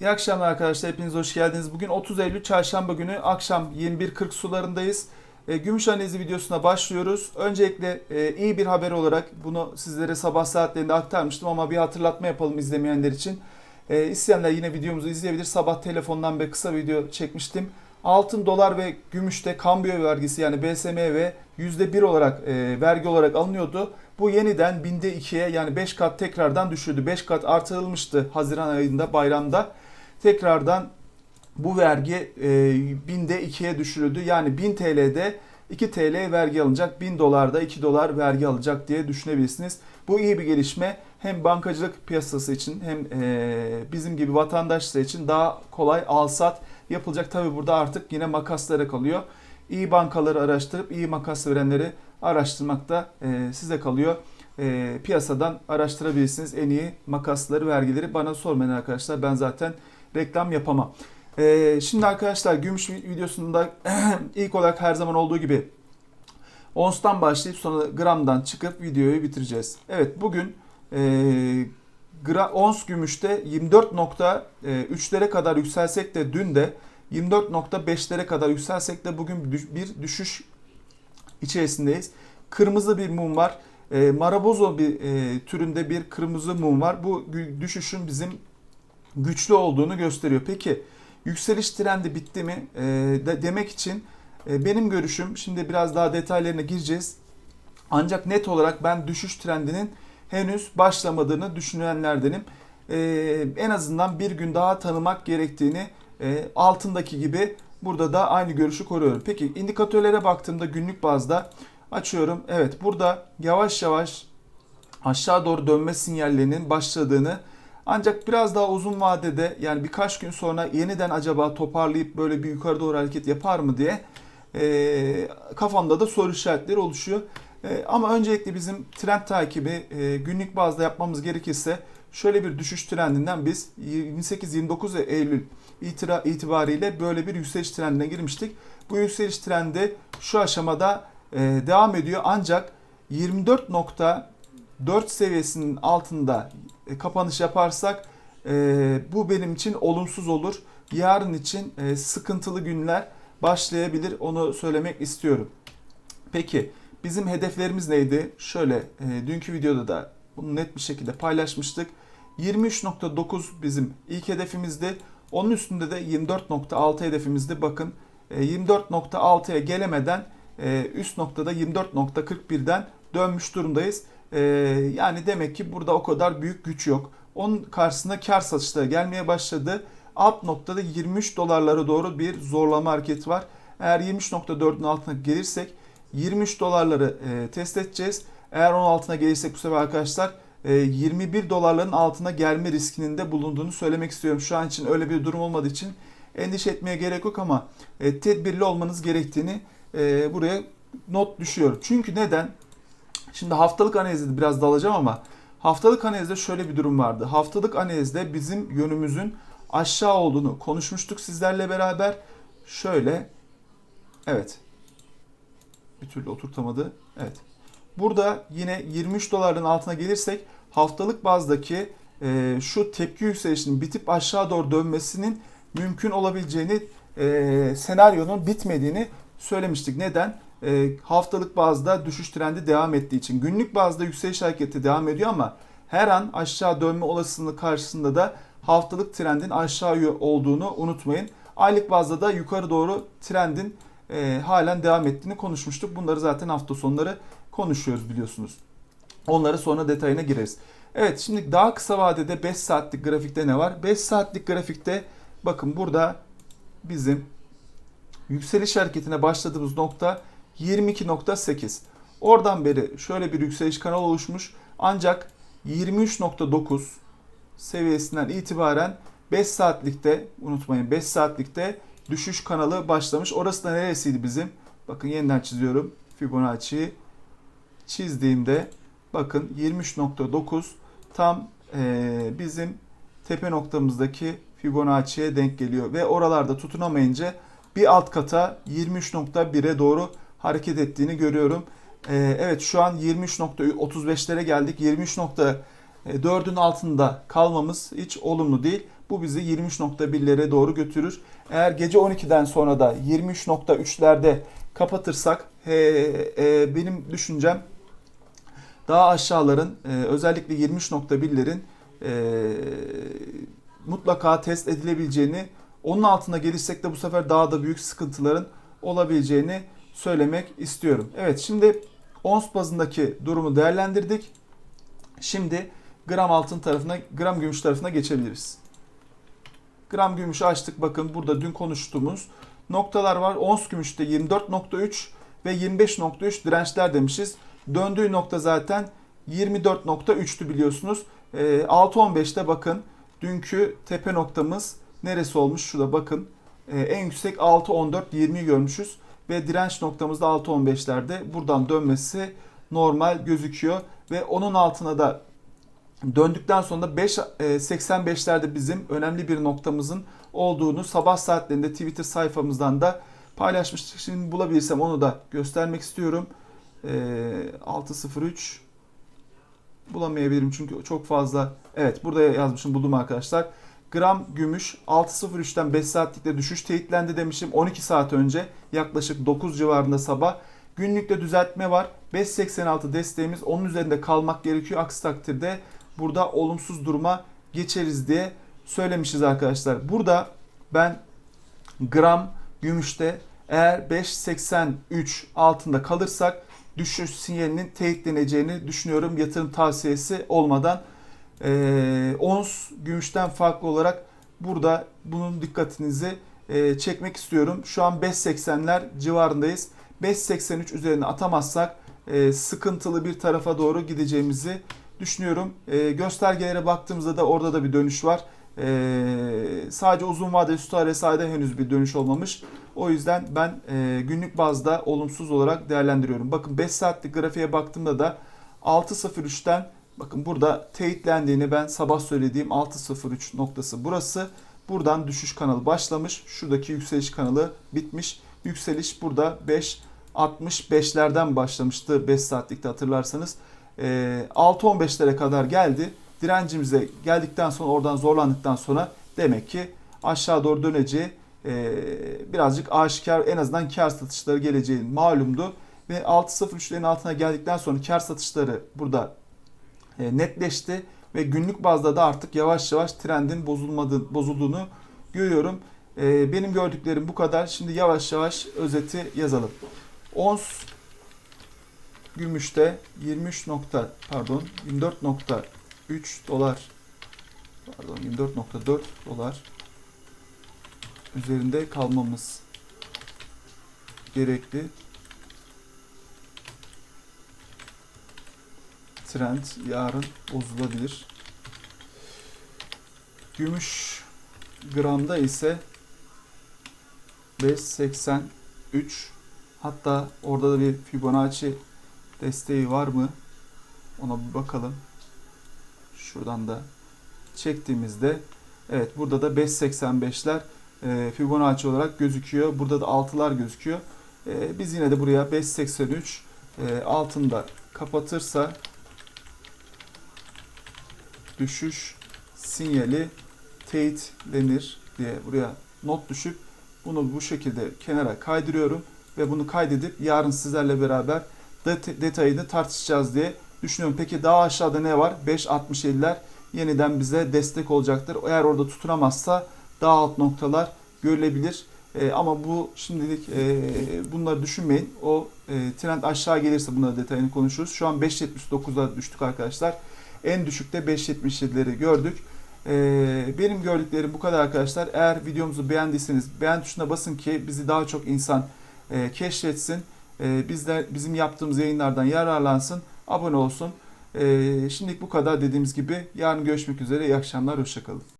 İyi akşamlar arkadaşlar. Hepiniz hoş geldiniz. Bugün 30 Eylül Çarşamba günü akşam 21.40 sularındayız. E, Gümüş analizi videosuna başlıyoruz. Öncelikle e, iyi bir haber olarak bunu sizlere sabah saatlerinde aktarmıştım ama bir hatırlatma yapalım izlemeyenler için. E, isteyenler yine videomuzu izleyebilir. Sabah telefondan bir kısa video çekmiştim. Altın, dolar ve gümüşte kambiyo vergisi yani BSM ve %1 olarak e, vergi olarak alınıyordu. Bu yeniden binde 2'ye yani 5 kat tekrardan düşürdü. 5 kat artırılmıştı Haziran ayında bayramda. Tekrardan bu vergi e, binde 2'ye düşürüldü. Yani 1000 TL'de 2 TL vergi alınacak. 1000 dolarda 2 dolar vergi alacak diye düşünebilirsiniz. Bu iyi bir gelişme. Hem bankacılık piyasası için hem e, bizim gibi vatandaşlar için daha kolay al-sat yapılacak. Tabi burada artık yine makaslara kalıyor. İyi bankaları araştırıp iyi makas verenleri araştırmak da e, size kalıyor. E, piyasadan araştırabilirsiniz en iyi makasları, vergileri. Bana sormayın arkadaşlar. Ben zaten reklam yapamam. E, şimdi arkadaşlar gümüş videosunda ilk olarak her zaman olduğu gibi onstan başlayıp sonra gramdan çıkıp videoyu bitireceğiz. Evet bugün e, gra, ons gümüşte 24.3'lere kadar yükselsek de dün de 24.5'lere kadar yükselsek de bugün bir düşüş içerisindeyiz. Kırmızı bir mum var. E, Marabozo bir e, türünde bir kırmızı mum var. Bu düşüşün bizim güçlü olduğunu gösteriyor. Peki yükseliş trendi bitti mi? E, de, demek için e, benim görüşüm şimdi biraz daha detaylarına gireceğiz. Ancak net olarak ben düşüş trendinin henüz başlamadığını düşünenlerdenim. E, en azından bir gün daha tanımak gerektiğini e, altındaki gibi burada da aynı görüşü koruyorum. Peki indikatörlere baktığımda günlük bazda açıyorum. Evet burada yavaş yavaş aşağı doğru dönme sinyallerinin başladığını ancak biraz daha uzun vadede yani birkaç gün sonra yeniden acaba toparlayıp böyle bir yukarı doğru hareket yapar mı diye e, kafamda da soru işaretleri oluşuyor. E, ama öncelikle bizim trend takibi e, günlük bazda yapmamız gerekirse şöyle bir düşüş trendinden biz 28-29 Eylül itibariyle böyle bir yükseliş trendine girmiştik. Bu yükseliş trendi şu aşamada e, devam ediyor ancak 24.4 seviyesinin altında e, kapanış yaparsak e, bu benim için olumsuz olur. Yarın için sıkıntılı günler başlayabilir onu söylemek istiyorum. Peki bizim hedeflerimiz neydi? Şöyle dünkü videoda da bunu net bir şekilde paylaşmıştık. 23.9 bizim ilk hedefimizdi. Onun üstünde de 24.6 hedefimizdi. Bakın 24.6'ya e, gelemeden e, üst noktada 24.41'den dönmüş durumdayız. E, yani demek ki burada o kadar büyük güç yok. Onun karşısında kar satışları gelmeye başladı. Alt noktada 23 dolarlara doğru bir zorlama hareketi var. Eğer 23.4'ün altına gelirsek 23 dolarları test edeceğiz. Eğer onun altına gelirsek bu sefer arkadaşlar 21 e, dolarların altına gelme riskinin de bulunduğunu söylemek istiyorum. Şu an için öyle bir durum olmadığı için endişe etmeye gerek yok ama e, tedbirli olmanız gerektiğini e, buraya not düşüyor. Çünkü neden? Şimdi haftalık analizde biraz dalacağım ama haftalık analizde şöyle bir durum vardı. Haftalık analizde bizim yönümüzün aşağı olduğunu konuşmuştuk sizlerle beraber. Şöyle evet bir türlü oturtamadı. Evet. Burada yine 23 doların altına gelirsek haftalık bazdaki e, şu tepki yükselişinin bitip aşağı doğru dönmesinin mümkün olabileceğini e, senaryonun bitmediğini söylemiştik. Neden? E, haftalık bazda düşüş trendi devam ettiği için. Günlük bazda yükseliş hareketi devam ediyor ama her an aşağı dönme olasılığı karşısında da haftalık trendin aşağı olduğunu unutmayın. Aylık bazda da yukarı doğru trendin e, halen devam ettiğini konuşmuştuk. Bunları zaten hafta sonları konuşuyoruz biliyorsunuz. Onları sonra detayına gireriz. Evet şimdi daha kısa vadede 5 saatlik grafikte ne var? 5 saatlik grafikte bakın burada bizim yükseliş hareketine başladığımız nokta 22.8. Oradan beri şöyle bir yükseliş kanalı oluşmuş. Ancak 23.9 seviyesinden itibaren 5 saatlikte unutmayın 5 saatlikte düşüş kanalı başlamış. Orası da neresiydi bizim? Bakın yeniden çiziyorum. Fibonacci çizdiğimde bakın 23.9 tam e, bizim tepe noktamızdaki Fibonacci'ye denk geliyor ve oralarda tutunamayınca bir alt kata 23.1'e doğru hareket ettiğini görüyorum. E, evet şu an 23.35'lere geldik. 23.4'ün altında kalmamız hiç olumlu değil. Bu bizi 23.1'lere doğru götürür. Eğer gece 12'den sonra da 23.3'lerde kapatırsak e, benim düşüncem daha aşağıların e, özellikle 23.1'lerin e, mutlaka test edilebileceğini onun altına gelirsek de bu sefer daha da büyük sıkıntıların olabileceğini söylemek istiyorum. Evet şimdi ons bazındaki durumu değerlendirdik. Şimdi gram altın tarafına, gram gümüş tarafına geçebiliriz. Gram gümüşü açtık. Bakın burada dün konuştuğumuz noktalar var. Ons gümüşte 24.3 ve 25.3 dirençler demişiz. Döndüğü nokta zaten 24.3'tü biliyorsunuz. E, 6.15'te bakın dünkü tepe noktamız neresi olmuş? Şurada bakın. E, en yüksek 6.14-20'yi görmüşüz. Ve direnç noktamız da 6.15'lerde. Buradan dönmesi normal gözüküyor. Ve onun altına da döndükten sonra da 5.85'lerde bizim önemli bir noktamızın olduğunu sabah saatlerinde Twitter sayfamızdan da paylaşmıştık. Şimdi bulabilirsem onu da göstermek istiyorum. E, 6.03 bulamayabilirim çünkü çok fazla. Evet burada yazmışım buldum arkadaşlar. Gram gümüş 6.03'ten 5 saatlikte düşüş teyitlendi demişim 12 saat önce yaklaşık 9 civarında sabah. Günlükte düzeltme var. 5.86 desteğimiz onun üzerinde kalmak gerekiyor. Aksi takdirde burada olumsuz duruma geçeriz diye söylemişiz arkadaşlar. Burada ben gram gümüşte eğer 5.83 altında kalırsak düşüş sinyalinin teyitleneceğini düşünüyorum yatırım tavsiyesi olmadan. Ee, ons gümüşten farklı olarak burada bunun dikkatinizi e, çekmek istiyorum. Şu an 5.80'ler civarındayız. 5.83 üzerine atamazsak e, sıkıntılı bir tarafa doğru gideceğimizi düşünüyorum. E, göstergelere baktığımızda da orada da bir dönüş var. E, sadece uzun vadeli sütü RSI'de henüz bir dönüş olmamış. O yüzden ben e, günlük bazda olumsuz olarak değerlendiriyorum. Bakın 5 saatlik grafiğe baktığımda da 6.03'ten bakın burada teyitlendiğini ben sabah söylediğim 6.03 noktası burası. Buradan düşüş kanalı başlamış. Şuradaki yükseliş kanalı bitmiş. Yükseliş burada 5.65'lerden başlamıştı 5 saatlikte hatırlarsanız. E, 6.15'lere kadar geldi. Direncimize geldikten sonra oradan zorlandıktan sonra demek ki aşağı doğru döneceği e, birazcık aşikar en azından kar satışları geleceği malumdu. Ve 6.03'lerin altına geldikten sonra kar satışları burada netleşti. Ve günlük bazda da artık yavaş yavaş trendin bozulmadığı, bozulduğunu görüyorum. E, benim gördüklerim bu kadar. Şimdi yavaş yavaş özeti yazalım. Ons gümüşte 23 nokta pardon 24.3 dolar pardon 24.4 dolar üzerinde kalmamız gerekli. Trend yarın bozulabilir. Gümüş gramda ise 5.83 hatta orada da bir Fibonacci desteği var mı? Ona bir bakalım. Şuradan da çektiğimizde evet burada da 5.85'ler e, Fibonacci olarak gözüküyor. Burada da 6'lar gözüküyor. E, biz yine de buraya 5.83 e, altında kapatırsa düşüş sinyali teyitlenir diye buraya not düşüp bunu bu şekilde kenara kaydırıyorum ve bunu kaydedip yarın sizlerle beraber det- detayını tartışacağız diye düşünüyorum. Peki daha aşağıda ne var? 5.67'ler yeniden bize destek olacaktır. Eğer orada tutunamazsa daha alt noktalar görülebilir. E, ama bu şimdilik e, bunları düşünmeyin. O e, trend aşağı gelirse bunları detayını konuşuruz. Şu an 5.79'a düştük arkadaşlar. En düşükte 5.77'leri gördük. E, benim gördüklerim bu kadar arkadaşlar. Eğer videomuzu beğendiyseniz beğen tuşuna basın ki bizi daha çok insan e, keşfetsin. E, bizler bizim yaptığımız yayınlardan yararlansın. Abone olsun. E, şimdilik bu kadar dediğimiz gibi. Yarın görüşmek üzere. İyi akşamlar. Hoşçakalın.